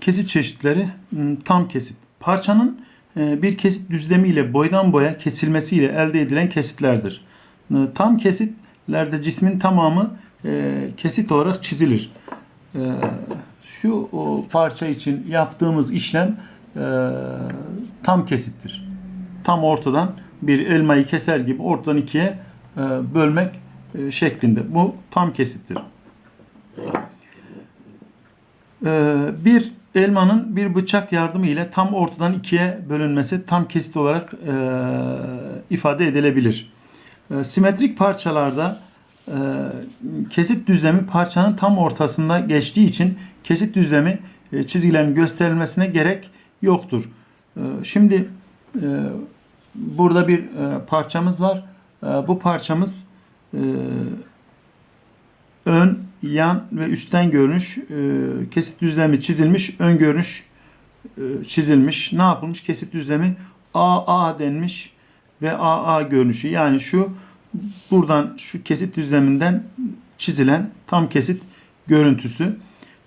kesit çeşitleri m, tam kesit. Parçanın e, bir kesit düzlemiyle boydan boya kesilmesiyle elde edilen kesitlerdir. Tam kesitlerde cismin tamamı e, kesit olarak çizilir. E, Şu parça için yaptığımız işlem tam kesittir. Tam ortadan bir elmayı keser gibi ortadan ikiye bölmek şeklinde. Bu tam kesittir. Ee, bir elmanın bir bıçak yardımı ile tam ortadan ikiye bölünmesi tam kesit olarak e, ifade edilebilir. E, simetrik parçalarda e, kesit düzlemi parçanın tam ortasında geçtiği için kesit düzlemi e, çizgilerin gösterilmesine gerek yoktur. E, şimdi burada bir parçamız var. Bu parçamız ön, yan ve üstten görünüş e, kesit düzlemi çizilmiş, ön görünüş e, çizilmiş. Ne yapılmış? Kesit düzlemi AA denmiş ve AA görünüşü. Yani şu buradan şu kesit düzleminden çizilen tam kesit görüntüsü.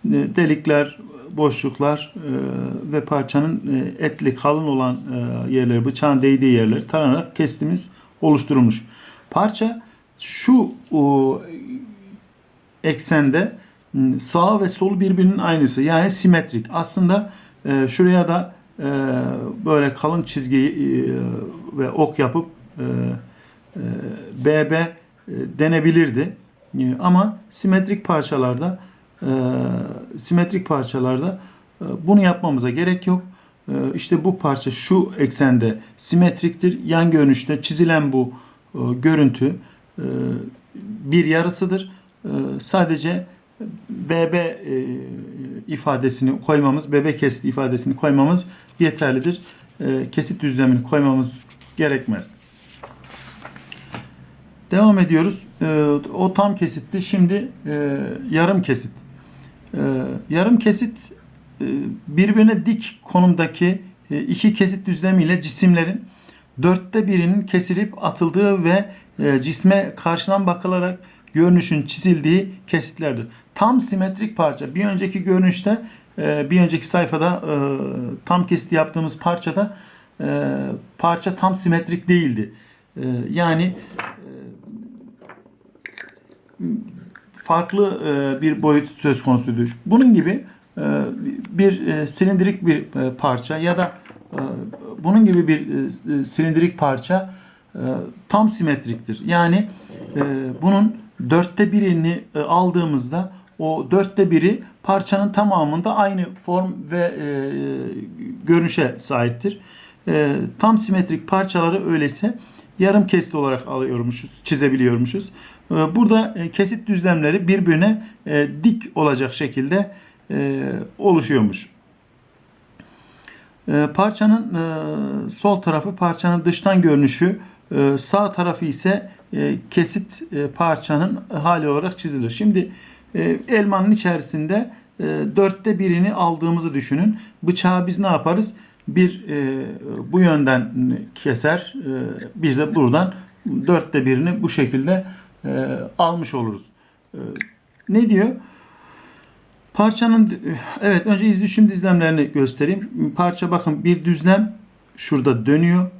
E, Delikler, boşluklar e, ve parçanın e, etli, kalın olan e, yerleri, bıçağın değdiği yerleri taranarak kesitimiz oluşturulmuş. Parça şu o, eksende m, sağ ve sol birbirinin aynısı yani simetrik. Aslında e, şuraya da e, böyle kalın çizgi e, ve ok yapıp BB denebilirdi. Ama simetrik parçalarda simetrik parçalarda bunu yapmamıza gerek yok. E, işte bu parça şu eksende simetriktir. Yan görünüşte çizilen bu görüntü bir yarısıdır. E, sadece BB e, ifadesini koymamız, BB kesit ifadesini koymamız yeterlidir. E, kesit düzlemini koymamız gerekmez. Devam ediyoruz. E, o tam kesitti. Şimdi e, yarım kesit. Yarım kesit e, birbirine dik konumdaki iki kesit düzlemiyle cisimlerin dörtte birinin kesilip atıldığı ve cisme karşıdan bakılarak görünüşün çizildiği kesitlerdir. Tam simetrik parça. Bir önceki görünüşte, e, bir önceki sayfada e, tam kesit yaptığımız parçada e, parça tam simetrik değildi. Yani farklı bir boyut söz konusuydu. Bunun gibi bir silindirik bir parça ya da bunun gibi bir silindirik parça tam simetriktir. Yani bunun dörtte birini e, aldığımızda o dörtte biri parçanın tamamında aynı form ve e, görünüşe sahiptir. E, tam simetrik parçaları öyleyse yarım kesit olarak alıyormuşuz, çizebiliyormuşuz. E, burada e, kesit düzlemleri birbirine e, dik olacak şekilde e, oluşuyormuş. E, parçanın e, sol tarafı parçanın dıştan görünüşü, e, sağ tarafı ise e, kesit e, parçanın hali olarak çizilir. Şimdi e, elmanın içerisinde dörtte birini aldığımızı düşünün. Bıçağı biz ne yaparız? Bir bu yönden keser, bir de buradan dörtte birini bu şekilde almış oluruz. Ne diyor? Parçanın evet önce iz düşüm düzlemlerini göstereyim. Parça bakın bir düzlem şurada dönüyor.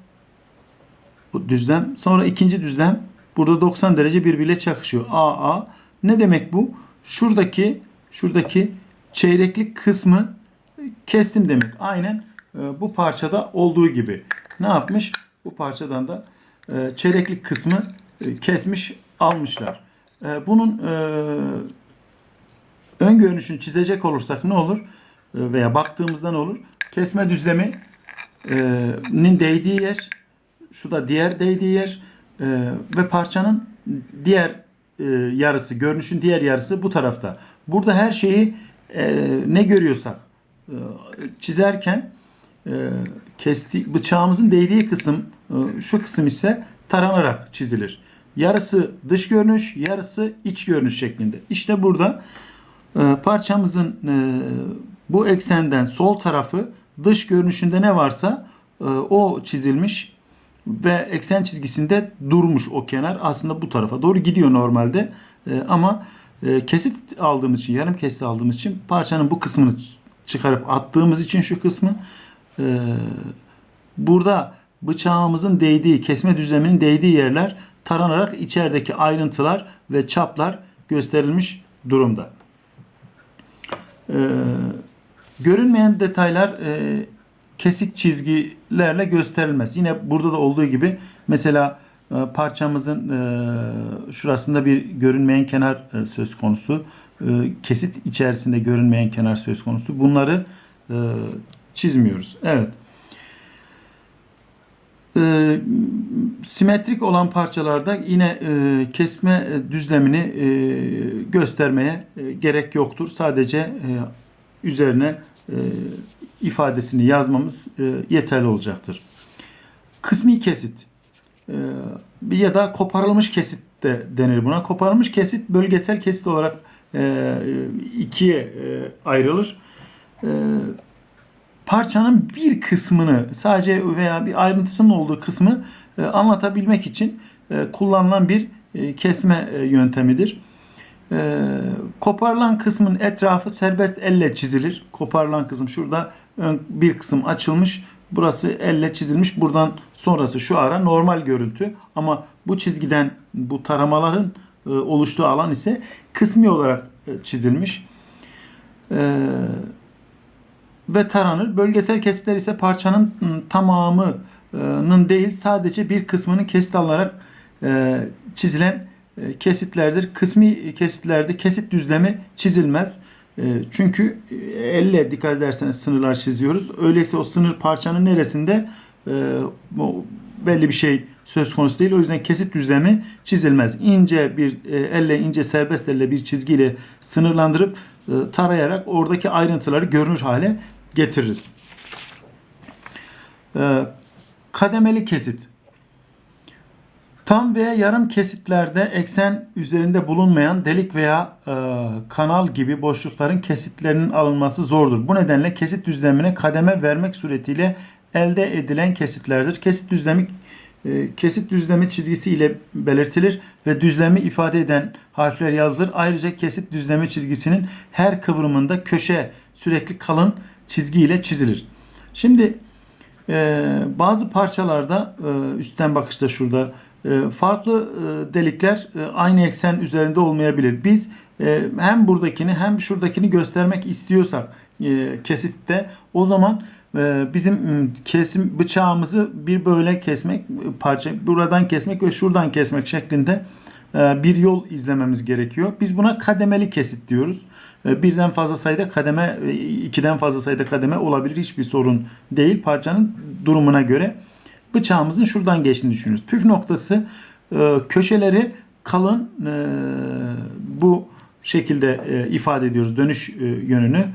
Bu düzlem. Sonra ikinci düzlem burada 90 derece birbiriyle çakışıyor. AA. Ne demek bu? Şuradaki şuradaki çeyreklik kısmı kestim demek. Aynen e, bu parçada olduğu gibi. Ne yapmış? Bu parçadan da e, çeyreklik kısmı e, kesmiş almışlar. Bunun ön görünüşünü çizecek olursak ne olur? Veya baktığımızda ne olur? Kesme düzleminin değdiği yer, şu da diğer değdiği yer e, ve parçanın diğer e, yarısı, görünüşün diğer yarısı bu tarafta. Burada her şeyi e, ne görüyorsak e, çizerken e, kesti bıçağımızın değdiği kısım e, şu kısım ise taranarak çizilir. Yarısı dış görünüş, yarısı iç görünüş şeklinde. İşte burada e, parçamızın e, bu eksenden sol tarafı dış görünüşünde ne varsa e, o çizilmiş ve eksen çizgisinde durmuş o kenar aslında bu tarafa doğru gidiyor normalde E, ama e, kesit aldığımız için yarım kesit aldığımız için parçanın bu kısmını çıkarıp attığımız için şu kısmı e, burada bıçağımızın değdiği, kesme düzleminin değdiği yerler taranarak içerideki ayrıntılar ve çaplar gösterilmiş durumda. E, görünmeyen detaylar e, kesik çizgilerle gösterilmez. Yine burada da olduğu gibi mesela e, parçamızın e, şurasında bir görünmeyen kenar e, söz konusu. Kesit içerisinde görünmeyen kenar söz konusu. Bunları çizmiyoruz. Evet. Simetrik olan parçalarda yine kesme düzlemini göstermeye gerek yoktur. Sadece üzerine ifadesini yazmamız e, yeterli olacaktır. Kısmi kesit e, ya da koparılmış kesit de denir buna. Koparılmış kesit bölgesel kesit olarak e, ikiye ayrılır. Parçanın bir kısmını sadece veya bir ayrıntısının olduğu kısmı anlatabilmek için kullanılan bir kesme yöntemidir. E, koparılan kısmın etrafı serbest elle çizilir. Koparılan kısım şurada ön bir kısım açılmış. Burası elle çizilmiş. Buradan sonrası şu ara normal görüntü. Ama bu çizgiden bu taramaların e, oluştuğu alan ise kısmi olarak e, çizilmiş. E, ve taranır. Bölgesel kesitler ise parçanın ı, tamamının değil sadece bir kısmının kesit alınarak e, çizilen e, kesitlerdir. Kısmi kesitlerde kesit düzlemi çizilmez. E, Çünkü elle dikkat ederseniz sınırlar çiziyoruz. Öyleyse o sınır parçanın neresinde e, belli bir şey söz konusu değil. O yüzden kesit düzlemi çizilmez. İnce bir e, elle ince serbest elle bir çizgiyle sınırlandırıp e, tarayarak oradaki ayrıntıları görünür hale getiririz. E, Kademeli kesit. Tam veya yarım kesitlerde eksen üzerinde bulunmayan delik veya e, kanal gibi boşlukların kesitlerinin alınması zordur. Bu nedenle kesit düzlemine kademe vermek suretiyle elde edilen kesitlerdir. Kesit düzlemi e, kesit düzlemi çizgisi ile belirtilir ve düzlemi ifade eden harfler yazılır. Ayrıca kesit düzlemi çizgisinin her kıvrımında köşe sürekli kalın çizgi ile çizilir. Şimdi ee, bazı parçalarda e, üstten bakışta şurada e, farklı e, delikler e, aynı eksen üzerinde olmayabilir. Biz e, hem buradakini hem şuradakini göstermek istiyorsak e, kesitte o zaman e, bizim kesim bıçağımızı bir böyle kesmek parça buradan kesmek ve şuradan kesmek şeklinde e, bir yol izlememiz gerekiyor. Biz buna kademeli kesit diyoruz. E, Birden fazla sayıda kademe, e, ikiden fazla sayıda kademe olabilir. Hiçbir sorun değil parçanın durumuna göre. Bıçağımızın şuradan geçtiğini düşünüyoruz. Püf noktası e, köşeleri kalın bu şekilde ifade ediyoruz dönüş yönünü.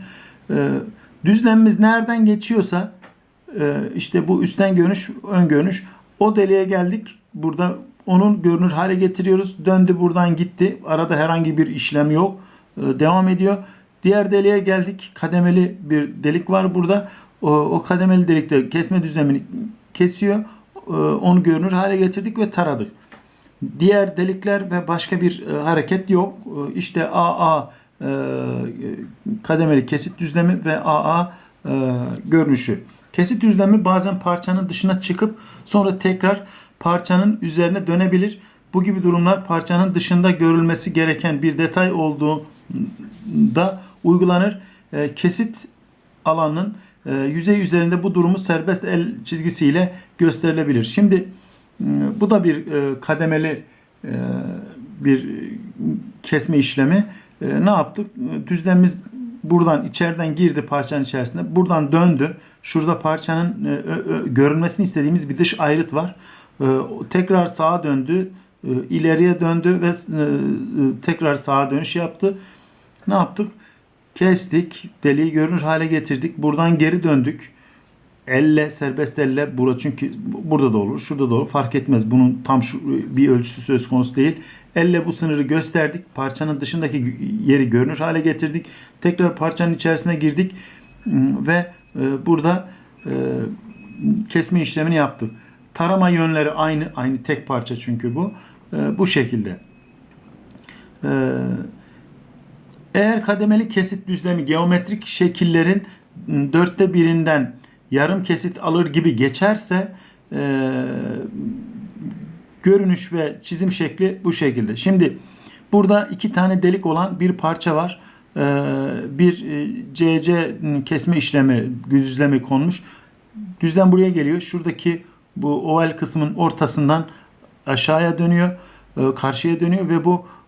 Düzlemimiz nereden geçiyorsa işte bu üstten görünüş, ön görünüş o deliğe geldik. Burada onun görünür hale getiriyoruz. Döndü buradan gitti. Arada herhangi bir işlem yok. Ee, Devam ediyor. Diğer deliğe geldik. Kademeli bir delik var burada. O, o kademeli delikte kesme düzlemini kesiyor. Ee, Onu görünür hale getirdik ve taradık. Diğer delikler ve başka bir e, hareket yok. Ee, İşte AA e, kademeli kesit düzlemi ve AA e, görünüşü. Kesit düzlemi bazen parçanın dışına çıkıp sonra tekrar parçanın üzerine dönebilir. Bu gibi durumlar parçanın dışında görülmesi gereken bir detay olduğunda uygulanır. E, Kesit alanının e, yüzey üzerinde bu durumu serbest el çizgisiyle gösterilebilir. Şimdi e, bu da bir e, kademeli e, bir kesme işlemi. Ne yaptık? Düzlemimiz buradan içeriden girdi parçanın içerisinde. Buradan döndü. Şurada parçanın görünmesini istediğimiz bir dış ayrıt var. Tekrar sağa döndü. ileriye döndü ve tekrar sağa dönüş yaptı. Ne yaptık? Kestik. Deliği görünür hale getirdik. Buradan geri döndük. Elle, serbest elle bura çünkü burada da olur, şurada da olur. Fark etmez. Bunun tam şu bir ölçüsü söz konusu değil. Elle bu sınırı gösterdik. Parçanın dışındaki yeri görünür hale getirdik. Tekrar parçanın içerisine girdik Hmm, ve e, burada e, kesme işlemini yaptık. Tarama yönleri aynı, aynı tek parça çünkü bu. E, bu şekilde. E, eğer kademeli kesit düzlemi geometrik şekillerin dörtte birinden yarım kesit alır gibi geçerse e, görünüş ve çizim şekli bu şekilde. Şimdi burada iki tane delik olan bir parça var. Ee, bir e, CC kesme işlemi, düzlemi konmuş. Düzlem buraya geliyor. Şuradaki bu oval kısmın ortasından aşağıya dönüyor, e, karşıya dönüyor ve bu e,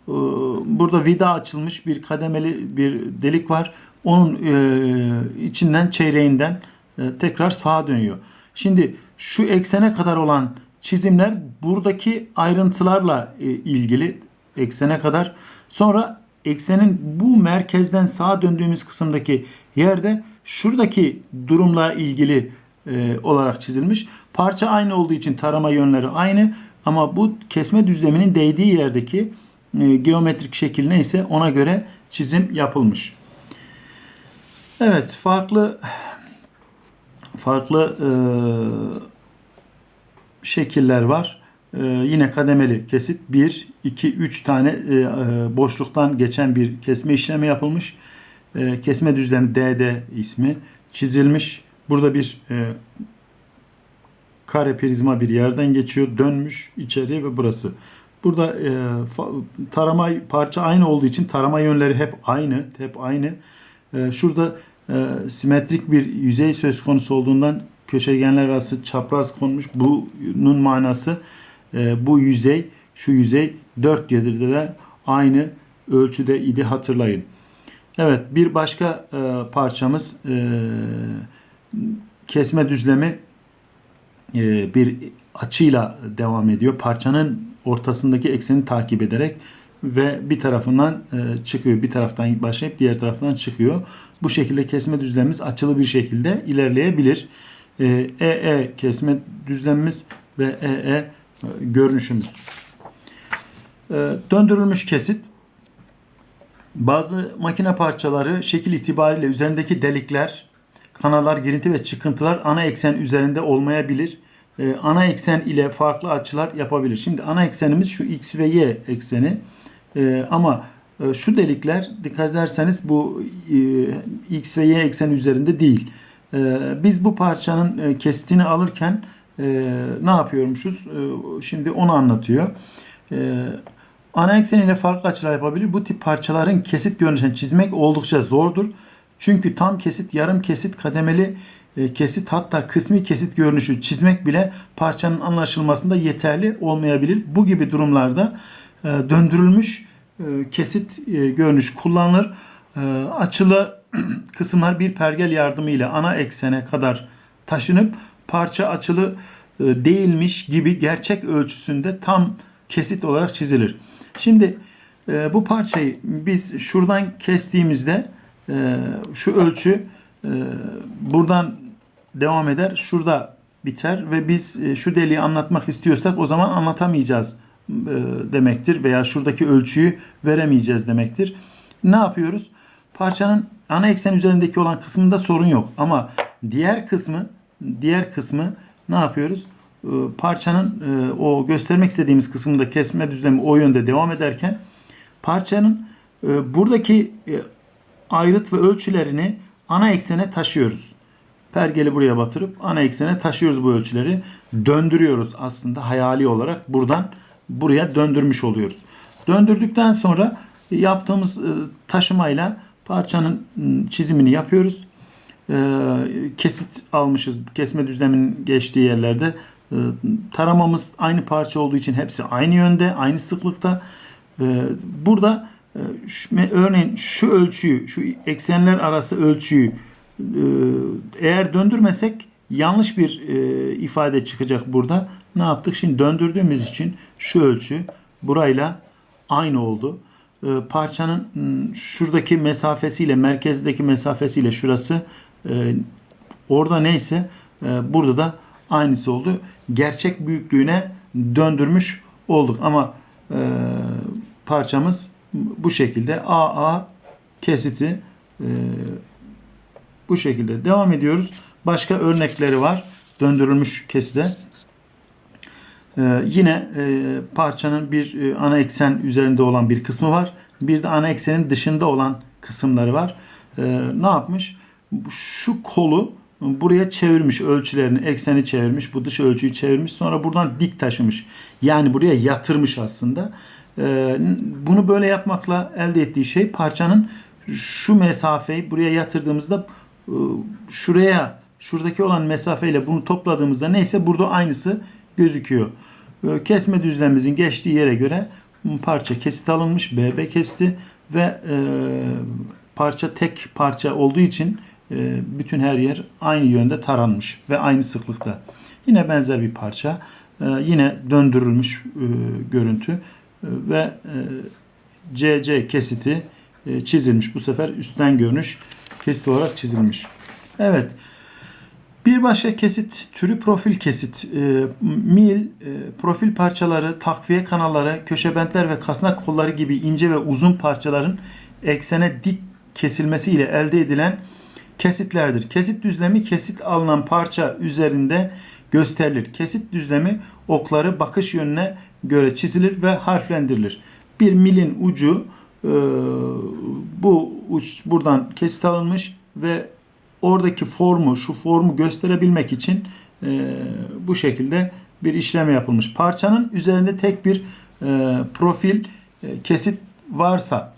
burada vida açılmış bir kademeli bir delik var. Onun e, içinden çeyreğinden e, tekrar sağa dönüyor. Şimdi şu eksene kadar olan çizimler buradaki ayrıntılarla e, ilgili eksene kadar. Sonra eksenin bu merkezden sağa döndüğümüz kısımdaki yerde şuradaki durumla ilgili olarak çizilmiş. Parça aynı olduğu için tarama yönleri aynı ama bu kesme düzleminin değdiği yerdeki e, geometrik şekil neyse ona göre çizim yapılmış. Evet, farklı farklı e, şekiller var. E, yine kademeli kesit 1, 2, 3 tane e, e, boşluktan geçen bir kesme işlemi yapılmış. E, kesme düzlemi DD ismi çizilmiş. Burada bir e, kare prizma bir yerden geçiyor. Dönmüş içeriye ve burası. Burada e, tarama parça aynı olduğu için tarama yönleri hep aynı. Hep aynı. E, şurada e, simetrik bir yüzey söz konusu olduğundan köşegenler arası çapraz konmuş. Bunun manası e, bu yüzey şu yüzey dört yerde de aynı ölçüde idi hatırlayın. Evet bir başka e, parçamız e, kesme düzlemi e, bir açıyla devam ediyor. Parçanın ortasındaki ekseni takip ederek ve bir tarafından e, çıkıyor. Bir taraftan başlayıp diğer taraftan çıkıyor. Bu şekilde kesme düzlemimiz açılı bir şekilde ilerleyebilir. EE kesme düzlemimiz ve EE görünüşümüz. Döndürülmüş kesit bazı makine parçaları şekil itibariyle üzerindeki delikler, kanallar, girinti ve çıkıntılar ana eksen üzerinde olmayabilir. Ee, ana eksen ile farklı açılar yapabilir. Şimdi ana eksenimiz şu x ve y ekseni. Ee, ama e, şu delikler dikkat ederseniz bu e, x ve y ekseni üzerinde değil. Ee, biz bu parçanın e, kesitini alırken e, ne yapıyormuşuz? E, şimdi onu anlatıyor. E, ana ekseniyle farklı açılar yapabilir. Bu tip parçaların kesit görünüşünü çizmek oldukça zordur. Çünkü tam kesit, yarım kesit, kademeli e, kesit hatta kısmi kesit görünüşü çizmek bile parçanın anlaşılmasında yeterli olmayabilir. Bu gibi durumlarda e, döndürülmüş e, kesit e, görünüş kullanılır. E, açılı kısımlar bir pergel yardımıyla ana eksene kadar taşınıp parça açılı e, değilmiş gibi gerçek ölçüsünde tam kesit olarak çizilir. Şimdi e, bu parçayı biz şuradan kestiğimizde e, şu ölçü e, buradan devam eder. Şurada biter ve biz e, şu deliği anlatmak istiyorsak o zaman anlatamayacağız e, demektir veya şuradaki ölçüyü veremeyeceğiz demektir. Ne yapıyoruz? Parçanın ana eksen üzerindeki olan kısmında sorun yok ama diğer kısmı diğer kısmı ne yapıyoruz? E, parçanın o göstermek istediğimiz kısmında kesme düzlemi o yönde devam ederken parçanın buradaki ayrıt ve ölçülerini ana eksene taşıyoruz. Pergeli buraya batırıp ana eksene taşıyoruz bu ölçüleri. Döndürüyoruz aslında hayali olarak buradan buraya döndürmüş oluyoruz. Döndürdükten sonra yaptığımız e, taşımayla parçanın çizimini yapıyoruz. E, Kesit almışız. Kesme düzleminin geçtiği yerlerde. E, Taramamız aynı parça olduğu için hepsi aynı yönde, aynı sıklıkta. Burada örneğin şu ölçüyü, şu eksenler arası ölçüyü eğer döndürmesek yanlış bir e, ifade çıkacak burada. Ne yaptık? Şimdi döndürdüğümüz için şu ölçü burayla aynı oldu. E, Parçanın m, şuradaki mesafesiyle merkezdeki mesafesiyle şurası e, orada neyse e, burada da aynısı oldu. Gerçek büyüklüğüne döndürmüş olduk ama e, parçamız bu şekilde AA kesiti e, bu şekilde devam ediyoruz. Başka örnekleri var. Döndürülmüş keside. Ee, yine e, parçanın bir e, ana eksen üzerinde olan bir kısmı var. Bir de ana eksenin dışında olan kısımları var. Ee, ne yapmış? şu kolu buraya çevirmiş ölçülerini, ekseni çevirmiş, bu dış ölçüyü çevirmiş. Sonra buradan dik taşımış. Yani buraya yatırmış aslında. Ee, bunu böyle yapmakla elde ettiği şey parçanın şu mesafeyi buraya yatırdığımızda şuraya şuradaki olan mesafeyle bunu topladığımızda neyse burada aynısı gözüküyor. Ee, Kesme düzlemimizin geçtiği yere göre parça kesit alınmış, BB kesti ve e, parça tek parça olduğu için e, bütün her yer aynı yönde taranmış ve aynı sıklıkta. Yine benzer bir parça. E, yine döndürülmüş görüntü ve CC kesiti çizilmiş. Bu sefer üstten görünüş kesit olarak çizilmiş. Evet. Bir başka kesit türü profil kesit. E, mil, e, profil parçaları, takviye kanalları, köşe bentler ve kasnak kolları gibi ince ve uzun parçaların eksene dik kesilmesiyle elde edilen kesitlerdir. Kesit düzlemi kesit alınan parça üzerinde gösterilir. Kesit düzlemi okları bakış yönüne göre çizilir ve harflendirilir. Bir milin ucu e, bu uç buradan kesit alınmış ve oradaki formu, şu formu gösterebilmek için e, bu şekilde bir işlem yapılmış. Parçanın üzerinde tek bir e, profil e, kesit varsa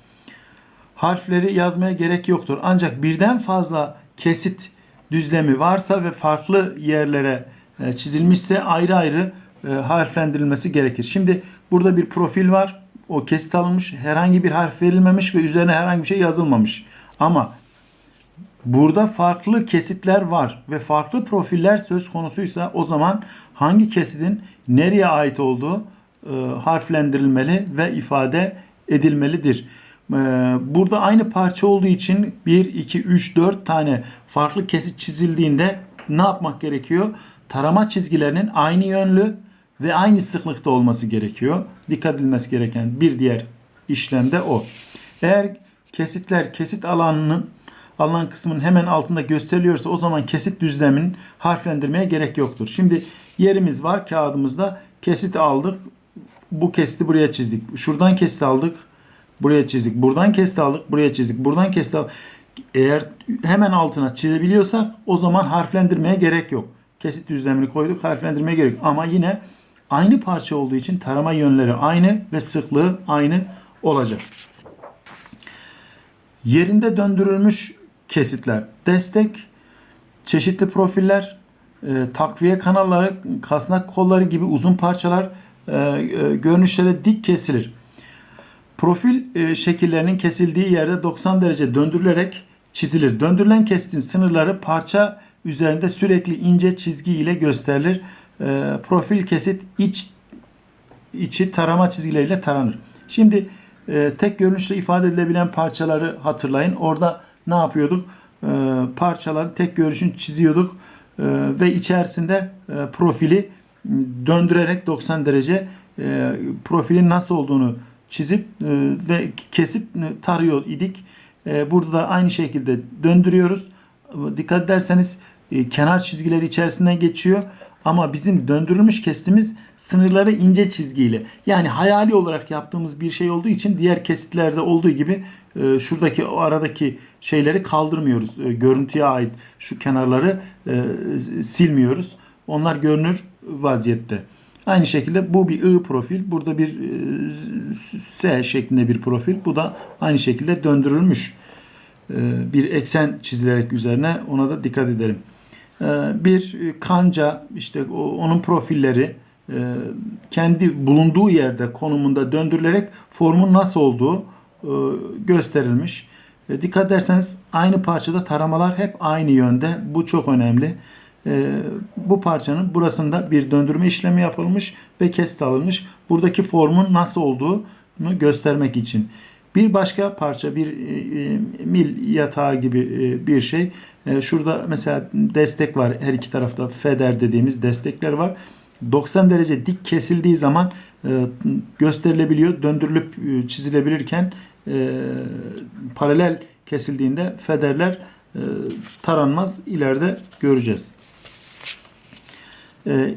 harfleri yazmaya gerek yoktur. Ancak birden fazla kesit düzlemi varsa ve farklı yerlere e, çizilmişse ayrı ayrı e, harflendirilmesi gerekir. Şimdi burada bir profil var. O kesit alınmış. Herhangi bir harf verilmemiş ve üzerine herhangi bir şey yazılmamış. Ama burada farklı kesitler var ve farklı profiller söz konusuysa o zaman hangi kesitin nereye ait olduğu e, harflendirilmeli ve ifade edilmelidir. E, burada aynı parça olduğu için 1, 2, 3, 4 tane farklı kesit çizildiğinde ne yapmak gerekiyor? Tarama çizgilerinin aynı yönlü ve aynı sıklıkta olması gerekiyor. Dikkat edilmesi gereken bir diğer işlem de o. Eğer kesitler kesit alanının alınan kısmın hemen altında gösteriliyorsa o zaman kesit düzleminin harflendirmeye gerek yoktur. Şimdi yerimiz var kağıdımızda kesit aldık. Bu kesiti buraya çizdik. Şuradan kesit aldık. Buraya çizdik. Buradan kesit aldık. Buraya çizdik. Buradan kesit aldık. Eğer hemen altına çizebiliyorsak o zaman harflendirmeye gerek yok. Kesit düzlemini koyduk harflendirmeye gerek yok. Ama yine aynı parça olduğu için tarama yönleri aynı ve sıklığı aynı olacak. Yerinde döndürülmüş kesitler, destek, çeşitli profiller, e, takviye kanalları, kasnak kolları gibi uzun parçalar e, e, görünüşlere dik kesilir. Profil e, şekillerinin kesildiği yerde 90 derece döndürülerek çizilir. Döndürülen kesitin sınırları parça üzerinde sürekli ince çizgi ile gösterilir. E, profil kesit iç içi tarama çizgileriyle taranır. Şimdi e, tek görünüşle ifade edilebilen parçaları hatırlayın. Orada ne yapıyorduk? E, parçaları tek görünüşün çiziyorduk e, ve içerisinde e, profili döndürerek 90 derece e, profilin nasıl olduğunu çizip e, ve kesip tarıyor idik. E, burada da aynı şekilde döndürüyoruz. Dikkat ederseniz e, kenar çizgileri içerisinden geçiyor. Ama bizim döndürülmüş kestimiz sınırları ince çizgiyle. Yani hayali olarak yaptığımız bir şey olduğu için diğer kesitlerde olduğu gibi e, şuradaki o aradaki şeyleri kaldırmıyoruz. E, görüntüye ait şu kenarları e, silmiyoruz. Onlar görünür vaziyette. Aynı şekilde bu bir I profil. Burada bir e, S şeklinde bir profil. Bu da aynı şekilde döndürülmüş e, bir eksen çizilerek üzerine ona da dikkat edelim. E, bir kanca işte onun profilleri kendi bulunduğu yerde konumunda döndürülerek formun nasıl olduğu gösterilmiş. Dikkat ederseniz aynı parçada taramalar hep aynı yönde. Bu çok önemli. E, bu parçanın burasında bir döndürme işlemi yapılmış ve kesit alınmış. Buradaki formun nasıl olduğunu göstermek için. Bir başka parça bir e, mil yatağı gibi e, bir şey. E, şurada mesela destek var. Her iki tarafta feder dediğimiz destekler var. 90 derece dik kesildiği zaman e, gösterilebiliyor. Döndürülüp e, çizilebilirken e, paralel kesildiğinde federler e, taranmaz. İleride göreceğiz. E,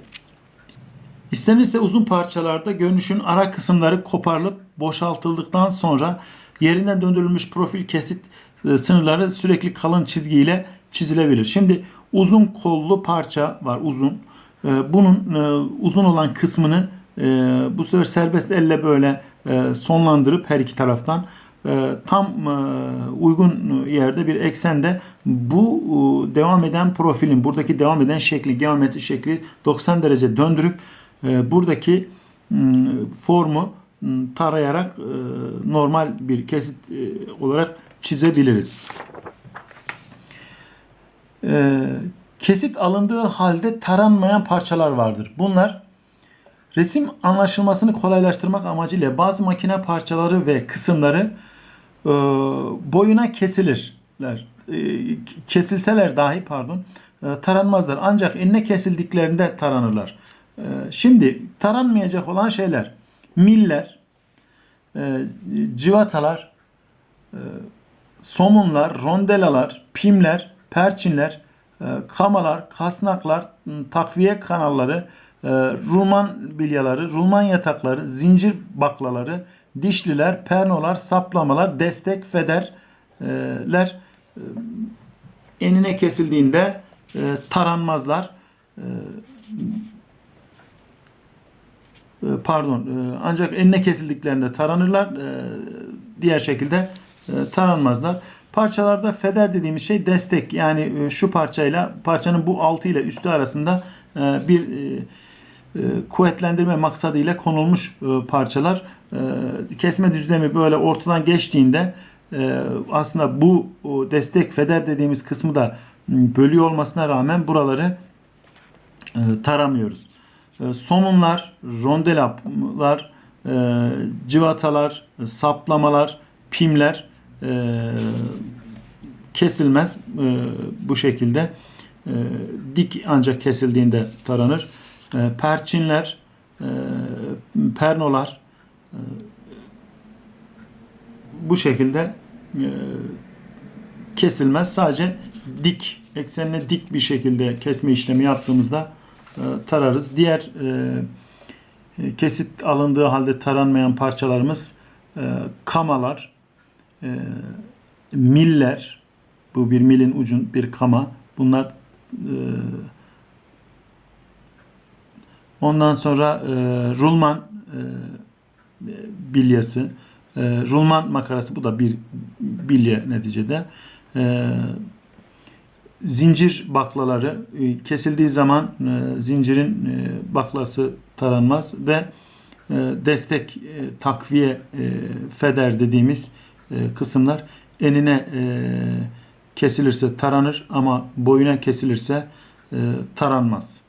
istenirse uzun parçalarda görünüşün ara kısımları koparılıp boşaltıldıktan sonra yerinden döndürülmüş profil kesit e, sınırları sürekli kalın çizgiyle çizilebilir. Şimdi uzun kollu parça var uzun. E, bunun e, uzun olan kısmını bu sefer serbest elle böyle sonlandırıp her iki taraftan tam uygun yerde bir eksende bu devam eden profilin buradaki devam eden şekli geometri şekli 90 derece döndürüp buradaki m, formu m, tarayarak e, normal bir kesit e, olarak çizebiliriz. E, kesit alındığı halde taranmayan parçalar vardır. Bunlar resim anlaşılmasını kolaylaştırmak amacıyla bazı makine parçaları ve kısımları e, boyuna kesilirler. E, kesilseler dahi pardon taranmazlar. Ancak enine kesildiklerinde taranırlar. E, şimdi taranmayacak olan şeyler miller, e, civatalar, e, somunlar, rondelalar, pimler, perçinler, e, kamalar, kasnaklar, takviye kanalları, rulman bilyaları, rulman yatakları, zincir baklaları, dişliler, pernolar, saplamalar, destek, federler enine kesildiğinde taranmazlar. E, e, pardon e, ancak enine kesildiklerinde taranırlar. E, Diğer şekilde e, taranmazlar. Parçalarda feder dediğimiz şey destek. Yani e, şu parçayla parçanın bu altı ile üstü arasında e, bir e, e, kuvvetlendirme maksadıyla konulmuş e, parçalar. E, Kesme düzlemi böyle ortadan geçtiğinde e, aslında bu destek feder dediğimiz kısmı da bölüyor olmasına rağmen buraları e, taramıyoruz. E, Somunlar, rondelaplar, e, civatalar, e, saplamalar, pimler e, kesilmez bu şekilde. Dik ancak kesildiğinde taranır. Perçinler, pernolar bu şekilde kesilmez. Sadece dik, eksenine dik bir şekilde kesme işlemi yaptığımızda tararız. Diğer e, e, kesit alındığı halde taranmayan parçalarımız e, kamalar, e, miller, bu bir milin ucun bir kama. Bunlar e, ondan sonra e, rulman e, bilyası, e, rulman makarası bu da bir bilye neticede. E, zincir baklaları e, kesildiği zaman e, zincirin e, baklası taranmaz ve destek takviye feder dediğimiz kısımlar enine kesilirse taranır ama boyuna kesilirse taranmaz.